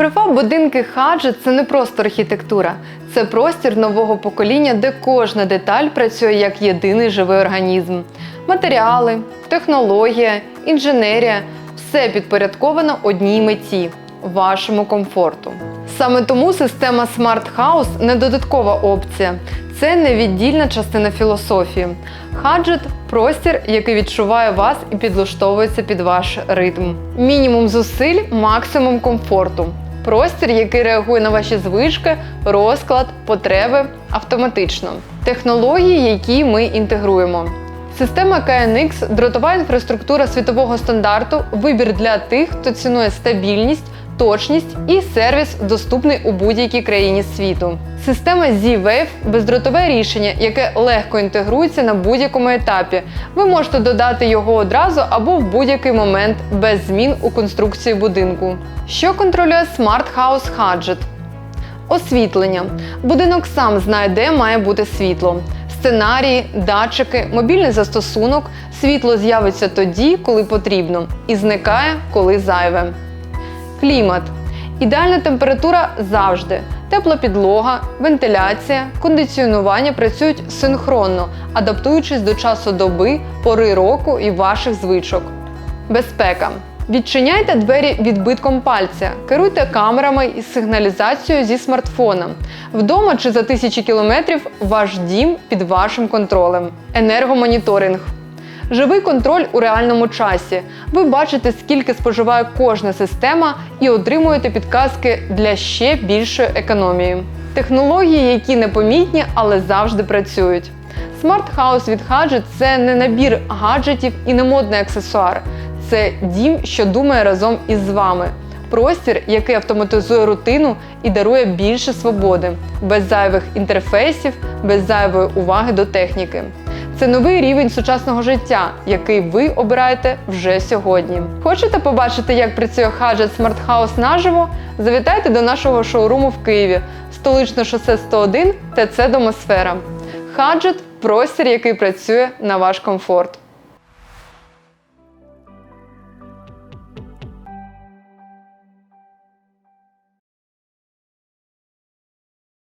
Префаб будинки Хаджи це не просто архітектура, це простір нового покоління, де кожна деталь працює як єдиний живий організм. Матеріали, технологія, інженерія все підпорядковано одній меті вашому комфорту. Саме тому система Smart House не додаткова опція, це невіддільна частина філософії. Хаджет простір, який відчуває вас і підлаштовується під ваш ритм. Мінімум зусиль, максимум комфорту. Простір, який реагує на ваші звички, розклад, потреби автоматично. Технології, які ми інтегруємо. Система KNX – дротова інфраструктура світового стандарту, вибір для тих, хто цінує стабільність, точність і сервіс, доступний у будь-якій країні світу. Система Z-Wave – бездротове рішення, яке легко інтегрується на будь-якому етапі. Ви можете додати його одразу або в будь-який момент без змін у конструкції будинку. Що контролює Smart House Hadget? Освітлення. Будинок сам знає, де має бути світло. Сценарії, датчики, мобільний застосунок. Світло з'явиться тоді, коли потрібно, і зникає, коли зайве. Клімат. Ідеальна температура завжди. Тепла підлога, вентиляція, кондиціонування працюють синхронно, адаптуючись до часу доби, пори року і ваших звичок. Безпека. Відчиняйте двері відбитком пальця, керуйте камерами і сигналізацією зі смартфона. Вдома чи за тисячі кілометрів ваш дім під вашим контролем. Енергомоніторинг. Живий контроль у реальному часі. Ви бачите, скільки споживає кожна система, і отримуєте підказки для ще більшої економії. Технології, які непомітні, але завжди працюють. House від Hadget – це не набір гаджетів і не модний аксесуар. Це дім, що думає разом із вами. Простір, який автоматизує рутину і дарує більше свободи, без зайвих інтерфейсів, без зайвої уваги до техніки. Це новий рівень сучасного життя, який ви обираєте вже сьогодні. Хочете побачити, як працює хаджет House наживо? Завітайте до нашого шоуруму в Києві, столичне шосе 101 ТЦ Домосфера. Хаджет – простір, який працює на ваш комфорт.